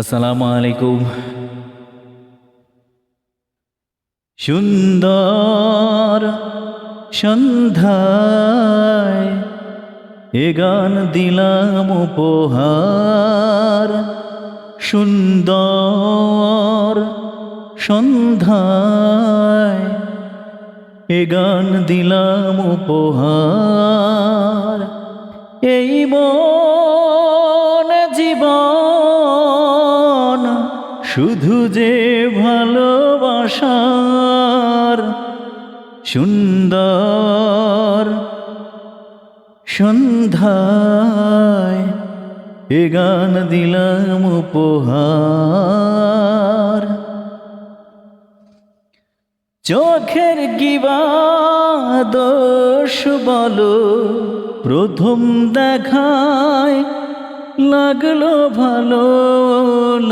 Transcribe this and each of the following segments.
আসসালামু আলাইকুম সুন্দর সন্ধ্যায় এ গান দিলাম উপহার। সুন্দর সন্ধ্যায় এ গান দিলাম উপহার। এই মন শুধু যে ভালোবাসার সুন্দর সন্ধ্যায় এ গান দিলাম উপহার। চোখের গিবা দোষ বলো, প্রথম দেখায় লাগল ভালো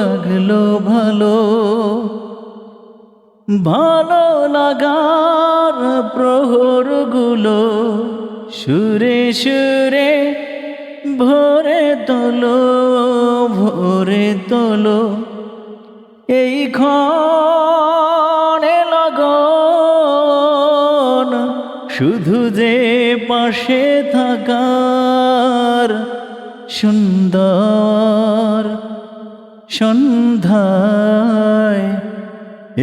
লাগল ভালো। ভালো লাগার প্রহরগুলো সুরে সুরে ভরে তোলো ভরে তোলো। এই ক্ষণে লগন, শুধু যে পাশে থাকার সুন্দর সন্ধ্যায়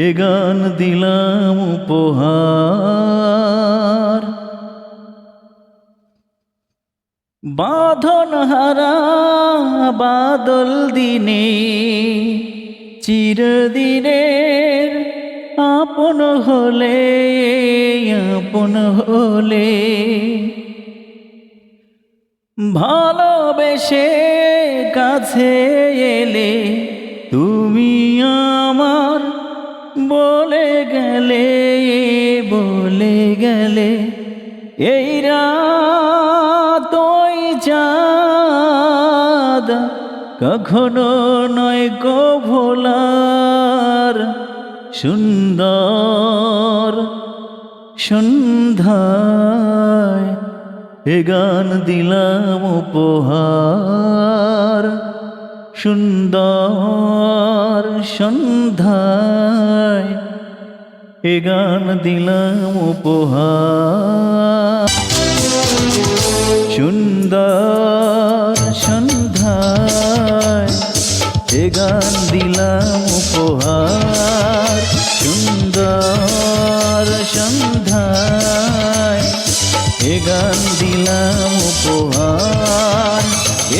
এ গান দিলাম উপহার। বাঁধন হারা বাদল দিনে, চিরদিনের আপন হলে আপন হলে ভালোবেসে কাছে এলে তুমি আমার বলে গেলে বলে গেলে, এই রাত ওই চাঁদ কখনো নয় গো ভোলার সুন্দর সন্ধ্যায় এ গান দিলাম উপহার। সুন্দর সন্ধ্যায় এ গান দিলাম উপহার। সুন্দর সন্ধ্যায় এ গান দিলাম উপহার। সুন্দর গান দিলাম উপহার।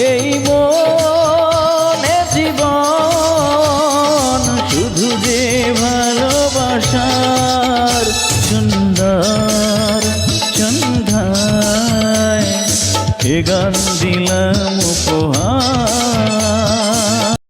এই মনে জীবন শুধু যে ভালোবাসার সুন্দর সন্ধ্যায়। এ গান দিলাম উপহার।